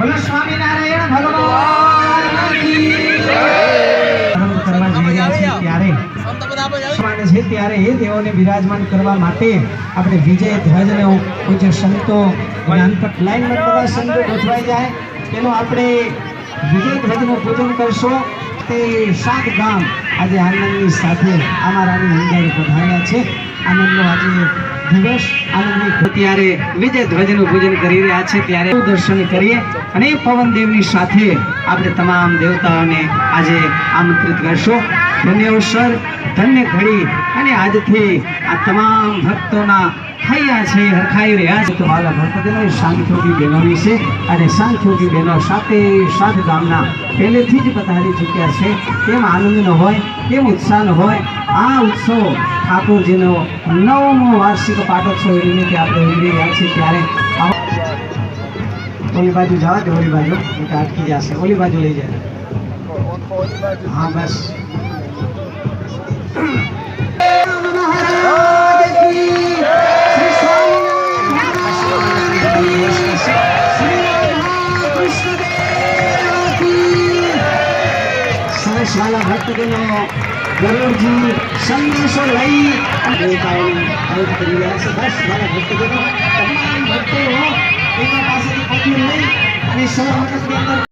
બોલો સ્વામિનારાયણ ભગવાન કરવા જઈ રહ્યા છીએ ત્યારે છે ત્યારે એ દેવોને બિરાજમાન કરવા માટે આપણે વિજય ધ્વજને પૂજ્ય સંતો જ્ઞાનપટ લાઈનમાં બધા સંતો ગોઠવાઈ જાય. તેનું આપણે વિજય ધ્વજનું પૂજન કરશું. તે સાત ગામ આજે આનંદની સાથે અમારાની અંદર પધાર્યા છે. આનંદનો આજે ત્યારે વિજય ધ્વજનું પૂજન કરી રહ્યા છે. ત્યારે દર્શન કરીએ અને પવનદેવની સાથે આપણે તમામ દેવતાઓને આજે આમંત્રિત કરશો. ધન્ય અવસર ધન્ય ઘડી અને આજથી આ તમામ ભક્તોના હૈયા છે, હરખાઈ રહ્યા છે. તો વાલા ભક્તજનો એ સાંખ્યોગી બહેનોની છે અને સાંખ્યોગી બહેનો સાથે સાત ગામના પહેલેથી જ પધારી ચૂક્યા છે. કેમ આનંદનો હોય કેમ ઉત્સાહનો હોય આ ઉત્સવ ઠાકોરજીનો નવમો વાર્ષિક પાટોત્સવ એ નિમિત્તે આપણે ઉજવી રહ્યા છીએ ત્યારે. ઓલી બાજુ જવા દે ઓલી બાજુ. અટકી જશે. ઓલી બાજુ લઈ જાય હા, બસ. વાલા ભક્તજનો ગરુડજી સંદેશો લઈ અને દેવતાઓની અવધ કરી રહ્યા છે બસ વાલા ભક્તજનો તમામ ભક્તો એના પાસેથી પગલું લઈ અને સૌ મંડપની અંદર